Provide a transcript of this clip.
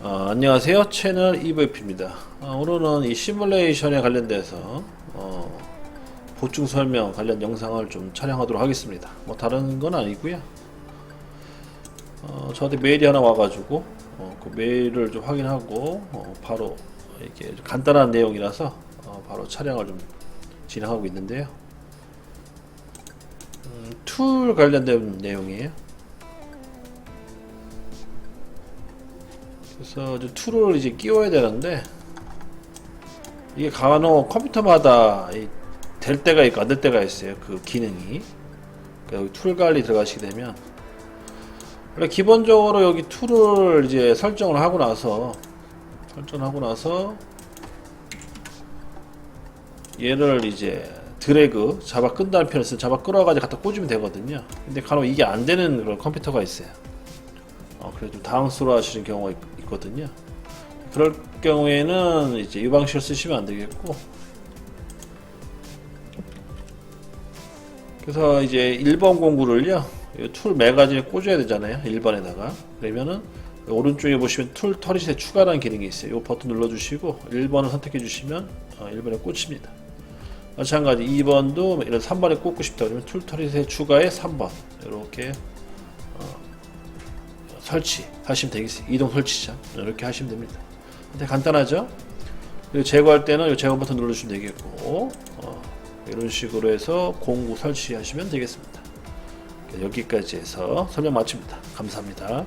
어, 안녕하세요. 채널 EVP입니다. 어, 오늘은 이 시뮬레이션에 관련돼서 어, 보충 설명 관련 영상을 좀 촬영하도록 하겠습니다. 뭐 다른 건 아니고요. 어, 저한테 메일이 하나 와가지고 어, 그 메일을 좀 확인하고 어, 바로 이게 좀 간단한 내용이라서 어, 바로 촬영을 좀 진행하고 있는데요. 음, 툴 관련된 내용이에요 그래서 이제 툴을 이제 끼워야 되는데 이게 간혹 컴퓨터마다 이될 때가 있고 안 될 때가 있어요. 그 기능이. 그러니까 여기 툴 관리 들어가시게 되면 원래 기본적으로 여기 툴을 이제 설정을 하고 나서 설정하고 나서 얘를 이제 드래그 잡아 끈다는 표현을 쓰 잡아 끌어가지고 갖다 꽂으면 되거든요. 근데 간혹 이게 안 되는 그런 컴퓨터가 있어요. 어, 그래서 좀 당황스러워 하시는 경우가 있, 거든요 그럴 경우에는 이제 이 방식을 쓰시면 안 되겠고. 그래서 이제 1번 공구를요, 이툴 매가지에 꽂아야 되잖아요. 1번에다가. 그러면은 오른쪽에 보시면 툴 터릿에 추가라는 기능이 있어요. 이 버튼 눌러주시고 1번을 선택해 주시면 어, 1번에 꽂힙니다. 마찬가지 2번도 이런 3번에 꽂고 싶다 그러면 툴 터릿에 추가에 3번 이렇게 설치 하시면 되겠어요. 이동 설치자 이렇게 하시면 됩니다. 근데 간단하죠? 제거할 때는 이 제거 버튼 눌러주시면 되겠고 어, 이런 식으로 해서 공구 설치하시면 되겠습니다. 여기까지 해서 설명 마칩니다. 감사합니다.